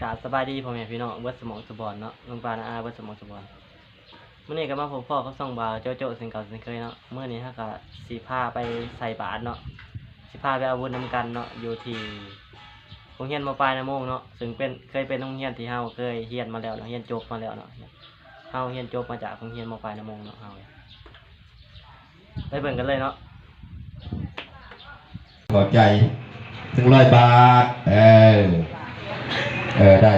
กราบสบายดีพ่อแม่พี่น้องเบิดสมองสบอนเนาะลุงปานาอาเบิดสมองสบอนเมื้อนี้ก็มาพบพ่อเขาส่องบาวโจโจ้สิงเก่าสิงเคยเนาะเมื้อนี้ฮะก็สิพาไปใส่บาตรเนาะสิพาไปเอาบุญนำกันเนาะอยู่ที่โรงเรียนมาปลายนาโมงเนาะซึ่งเป็นเคยเป็นโรงเรียนที่เฮาเคยเรียนมาแล้วเนาะเรียนจบมาแล้วเนาะเฮาเรียนจบมาจากโรงเรียนมาปลายนาโมงเนาะเฮาไปเบิ่งกันเลยเนาะขอใจถึงร้อยบาทเออ เออได้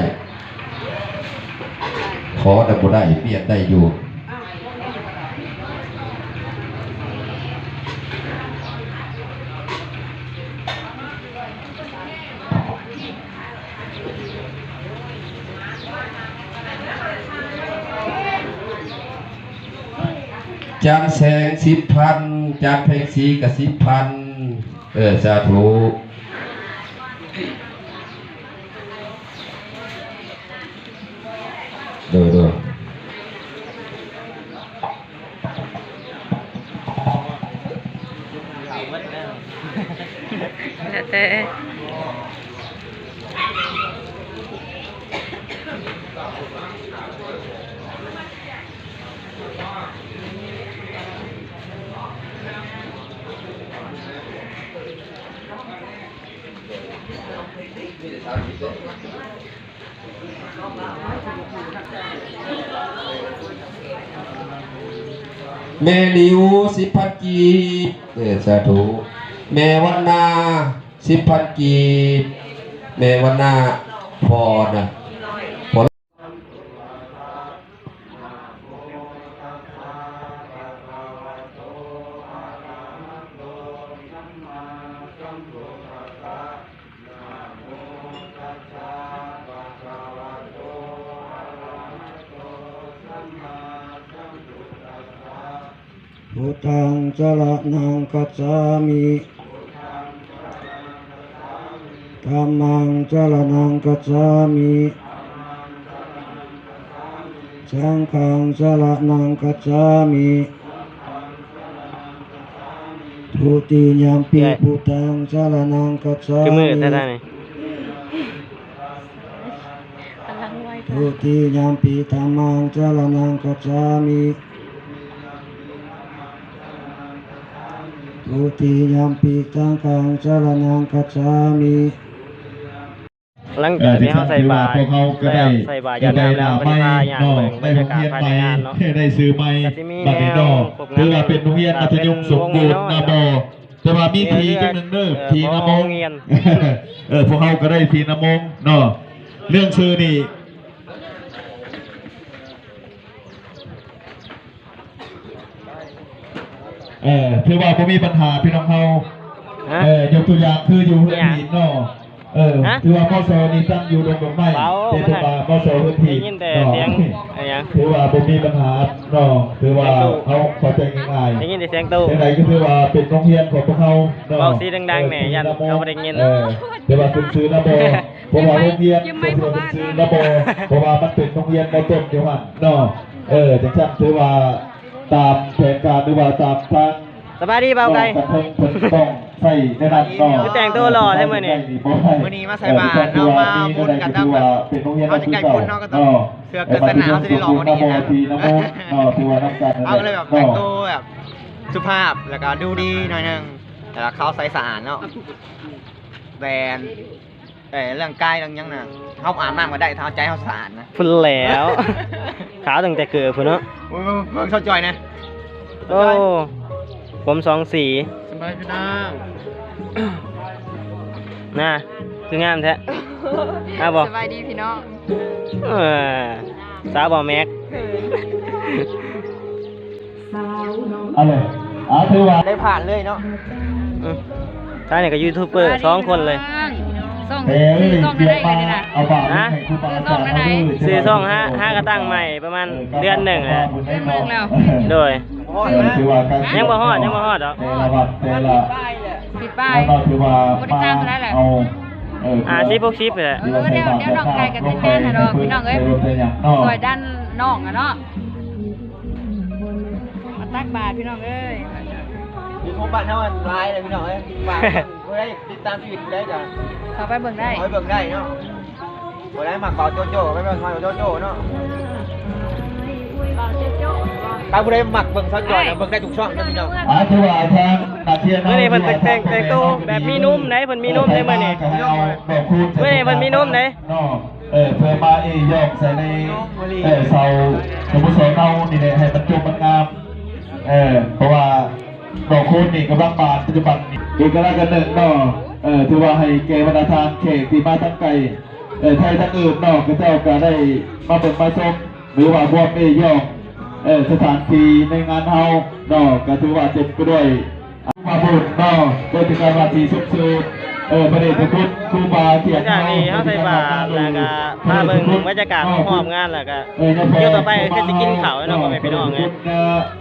ขอแต่บ่ได้เปลี่ยนได้อยู่จานแสงสิบพันจานเพลงสีกับสิบพัน เออ สาธุเดูดู เบิดแล้ว แล้แม่ลิวสิพันกีเออสาธุแม่วันนา สิบพันกีบแม่วันนาพอนะพอพุทธังสรณังคัจฉามิ ธัมมังสรณังคัจฉามิสังฆังสรณังคัจฉามิทุติยมปิพุทธังสรณังคัจฉาคือมือมิได้ได้นี่กำลังไหวทุติยมปิธัมมังสรณังคัจฉามิทุติยมปิสังฆังสรณังคัจฉามิ หลังจากที่เฮาใส่บาตรพวกเขาก็แล้ได้วใส่บาตรยามน้ำแล้วก็สิพาย่างเบิ่งบรรยากาศภายในงานเนาะได้ซื้อไม้ก็สิมีบัตรดอกแนวพวกนั้นคือว่าเป็นโรงเรียนมัธยมสมบูรณ์นาบอแต่ว่ามีทีจังหนึงเด้อเออทีนามงโรงเรียนเออพวกเขาก็ได้ทีนามงเนาะเรื่องชื่อนี่เออถือว่าบ่มีปัญหาพี่น้องเฮาฮะเออยกตัวอย่างคืออยู่เฮือนเนี่ยหินเนาะ เออฮะถือว่าพ่อโซนี่ตั้งอยู่ตรงดอกไม้เบาเทศบาลพ่อโซเฮือนหิได้นยินแต่เนาะเสียงอะไรหยังถือว่าบ่มีปัญหาเนาะถือว่าเขาเข้าใจง่ายๆได้ยินแต่เสียงตู้จังไดก็ถือว่าเป็นโรงเรียนของพวกเขานาะเว้าสิดังๆแหน่ยันเขาบ่ได้ยิน เออแต่ว่าเป็นซื้อระบบเพราะว่าโรงเรียนเป็นซื้อระบบเพราะว่ามันเป็นโรงเรียนมต้นเดียวกันเนาะเออจังซั่นถือว่าตามแผนการหรือว่าตามทาง สบายดีเบาไก่กระทงเพิ่นต้องใส่ในนั้นเนาะคือแต่งตัวหล่อใช่ไหมเนี่ยมื้อนี้มาใส่บาตรเอามาบุญกันตั้งแบบเป็นโรงเรียนเขาจะใกล้คนเนาะก็ต้องเสือกเกิดศาสนาเขาจะได้หล่อกว่านี้นะทีนะโมเนาะถือว่าน้ำกันเอาก็เลยแบบแต่งตัวแบบสุภาพแล้วก็ดูดีหน่อยหนึงแต่ละเขาใส่สะอาดเนาะแบรนด์แต่เรื่องกายเรื่องหยังน่ะเขาอาบน้ำก็ได้ถ้าเอาใจเขาสะอาดนะพุ่นแล้วขาวตั้งแต่เกิดพุ่นเนาะมึงมึงเข้าจอยนะโอ้ ผมสองสีสบายพี่น้องน่ะคืองามแท้อ้าวบอกสบายดีพี่น้องเออสาวบอกแม็กเอาเลยเอาถือว่าได้ผ่านเลยเนาะอืมท่านเนี่ยก็ยูทูบเบอร์สองคนเลย ส่งเอ้ยซื้อส่งเรีได้ยกได้มาเลยนะ เอาบาทฮะให้ครูบาอาจารย์เขาด้วยซื้อซ่องห้าห้ากระตั้งใหม่ประมาณเดือนหนึ่งแหละเดือนหนึ่งแล้ว โดยเออถือว่าการยังบ่ฮอดยังบ่ฮอดดอกแต่ละวัดแต่ละปิดป้ายเราถือว่าบริการเท่าไหร่แหละเอาเอออ่าชิปพวกชิปเลยแหละเออเดี๋ยวเดี๋ยวน้องไก่กับทีมงานนะเนาะพี่น้องเอ้ยซอยด้านน้องอะเนาะมาตักบาทพี่น้องเอ้ยมีคงบ้านเท่ากันร้ายเลยพี่น้องเอ้ยฝาก เพื่อให้ติดตามชีวิตได้จ้ะเข้าไปเบิ่งได้เอาไว้เบิ่งได้เนาะบ่ได้หมักเบาโจโจ้ไม่เป็นหมักโจโจ้เนาะถ้าผู้ใดหมักเบิ่งซอยจอยนะเบิ่งได้ทุกช่องนะพี่น้องอาถือว่าทางนาเทียนเมื่อนี้เพิ่นแต่งแต่งแต่งตัวแบบมีนุ่มไหนเพิ่นมีนุ่มได้มื้อนี้เมื่อนี้เพิ่นมีนุ่มไหนเออเพื่อมาอียอกใส่ในเออเสาสมมุติเสาเนานี่เลยให้มันจุมันงามเออเพราะว่า ดอกคูณนี่กำลังบานปัจจุบันนี่อีกก็แล้วกันหนึ่งเนาะเออถือว่าให้เกวรรณทานเขตที่มาทั้งไกลเออไทยทั้งอื่นเนาะก็เจ้าก็ได้มาเป็นมาชมหรือว่าพวกนี้ยองเออสถานที่ในงานเฮาเนาะก็ถือว่าเจ็บไปด้วยมาบุญเนาะโดยที่การว่าทีสุดสุข เออประเดชพระคุณครูบาเทียงจากนี้เฮาใส่บาตรแล้วก็พาเบิ่งบรรยากาศรอบงานแล้วก็เออเดี๋ยวต่อไปคือสิกินข้าวแล้วเนาะพ่อแม่พี่น้องไง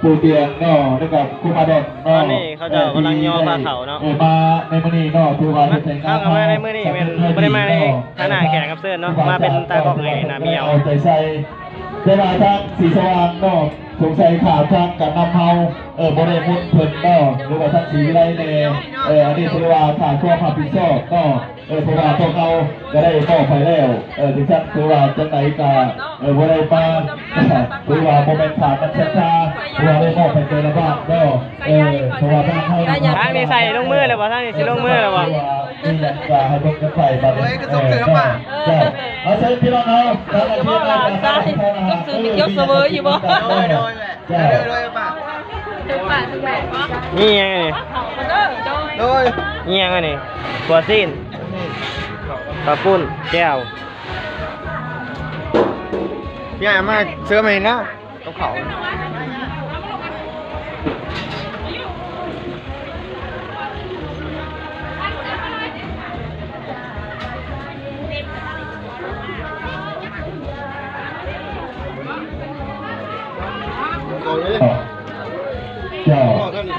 ปูเตียงเนาะแล้วก็ครูบาแดอนตอนนี้เขาจ้ากำลังย่อผ้าขาเนาะออมาในมื้อนี้เนาะถือว่าฮ็ดให้งเข้ากันมาในมื้อนี้เป็นบ่ได้มาในฐานะแขกรับเชิญเนาะมาเป็นตากล้องให้นาเมียวเอาใส่เวลาทางสีสว่างเนาะ สงสัยข่าวทางการนำเฮาเออบ่ได้มุดเพิ่นเนาะหรือว่าทางสีไลแน่เอออันนี้ถือว่าข่าดความรับผิดชอบเนาะเออเพราะว่าพวกเราก็ได้มอบไปแล้วเออที่ซั่นถือว่าจังไดก็เออบ่ได้มาถือว่าบ่แม่นขาดมันศรัทธาถือว่าได้มอบไปแต่ละบ้านเนาะเออเพราะว่าทางเฮาทางนี้ใส่ลงมือเลยบ่ทางนี้ใสิลงมือเลยบ่ นี่อยากจะให้เบิ่งกันไปบัดนี้เออเออเอาเชิญพี่น้องเอาทางอาชีพเอาทางอาชีพเอาต้องซื้อเกี๊ยวเสวยอยู่บ่โดยโดยแม่โดยโดยป่ะถึงป่าถึงแหวนบ่นี่ยังไงนี่มาเด้อโดยโดยนี่ยังไงนี่ตัวซีนปลาปุ้นแก้วพี่ใหญ่มาเสื้อมาเห็นแล้วกับเขา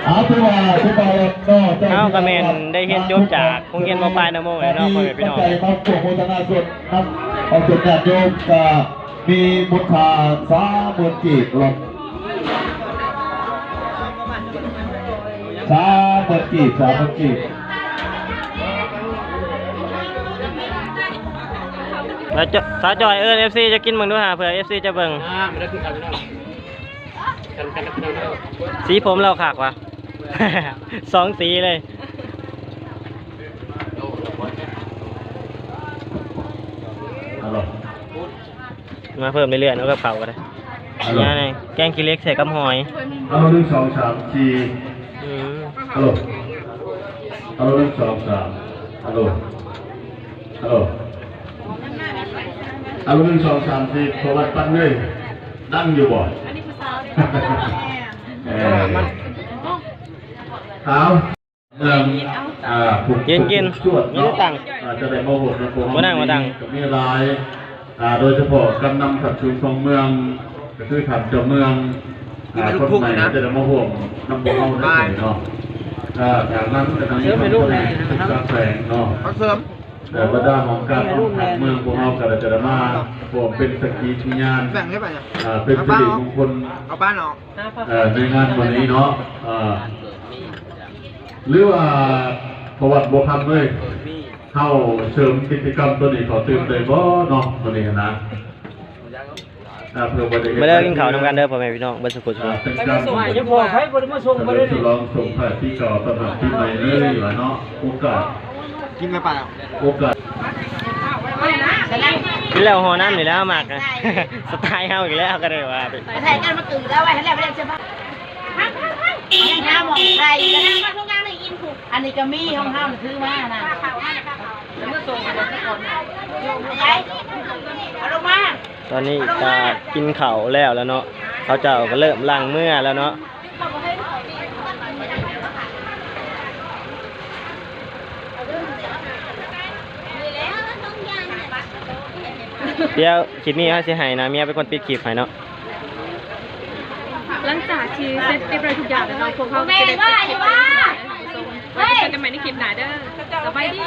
เอาตัวตัวบ่าวเนาะเจ้าก็แม่นได้เรียนจบจากโรงเรียนมปลายนโมเลยเนาะพ่อแม่พี่น้องใจมาโปรโมทนาส่วนนับเอาส่วนญาติโยมก็มีมูลค่าสามหมื่นกีบรวมสามหมื่นกีบสามหมื่นกีบแล้วจะสาจอยเอิ้น FC จะกินเบิ่งดูหาเผื่อ FC จะเบิ่ง สีผมเราขากว่ะสองสีเลยฮัลโหลมาเพิ่มเรื่อยๆเนาะกับเขาก็ได้ฮัลโหลนี่ไงแกงขี้เหล็กใส่กับหอยฮัลโหลหนึ่งสองสามสี่อืมฮัลโหลฮัลโหลหนึ่งสองสามฮัลโหลฮัลโหลฮัลโหลหนึ่งสองสามสี่โทรวัดปั้นเลยดังอยู่บ่อันนี้ภาษา เออเอาเรื่องอ่าผูกกินกินชวดมีได้ตังค์อ่าจะได้มาโหวตในพวกบ่นั่งบ่นั่งกับมีรายอ่าโดยเฉพาะกำนำขับชุมทรงเมืองก็คือขับเจ้าเมืองอ่าคนใหม่จะได้มาห่วงน้ำบ่เฮาได้เลยเนาะอ่าจากนั้นก็ทางนี้มันก็ได้ศึกษาแฝงเนาะเสริม แต่บรรดาของการป้องกันเมืองพวกเราก็จะได้มาผมเป็นสกีพิญานแบ่งได้ป่ะเนี่ยอ่าเป็นสิริมงคลเอาบ้านออกเอ่อในงานวันนี้เนาะอ่าหรือว่าประวัติบัวคำด้วยเข้าเสริมกิจกรรมตัวนี้ขอตื่นเลยบ่เนาะตัวนี้นะอ่าเพื่อบ่ได้มาเด้อกินข้าวนำกันเด้อพ่อแม่พี่น้องเบิ่สุขุทุกอ่าคนเป็นการส่งให้บ่ให้บ่ได้มาส่งบ่ได้ลองส่งให้ที่เก่าตำหนักที่ใหม่เลยว่าเนาะโอกาส กินไหมป่ะโอกาสกินแล้วห่อน้ำนี่แล้วมากนะสไตล์เฮาอีกแล้วก็ได้ว่าไปไปไทยกันมาตื่นแล้วไว้ให้แล้วไปแล้วใช่ปะยังห้าหมองไทยแล้วนะทุกอย่างเลยอินผูกอันนี้ก็มีห้องห้ามซื้อมานะแล้วเมื่อส่งกันทุกคนยายเอาลงมาตอนนี้ก็กินข้าวแล้วแล้วเนาะเขาเจ้าก็เริ่มล้างมือแล้วเนาะ เดี๋ยวคลิปนี้เขาสิให้นะเมียเป็นคนปิดคลิปให้เนาะหลังจากที่เสร็จเรียบร้อยทุกอย่างแล้วเนาะพวกเขาแม่ว่าอย่าว่าไว้เจอกันใหม่ในคลิปหน้าเด้อสบายดี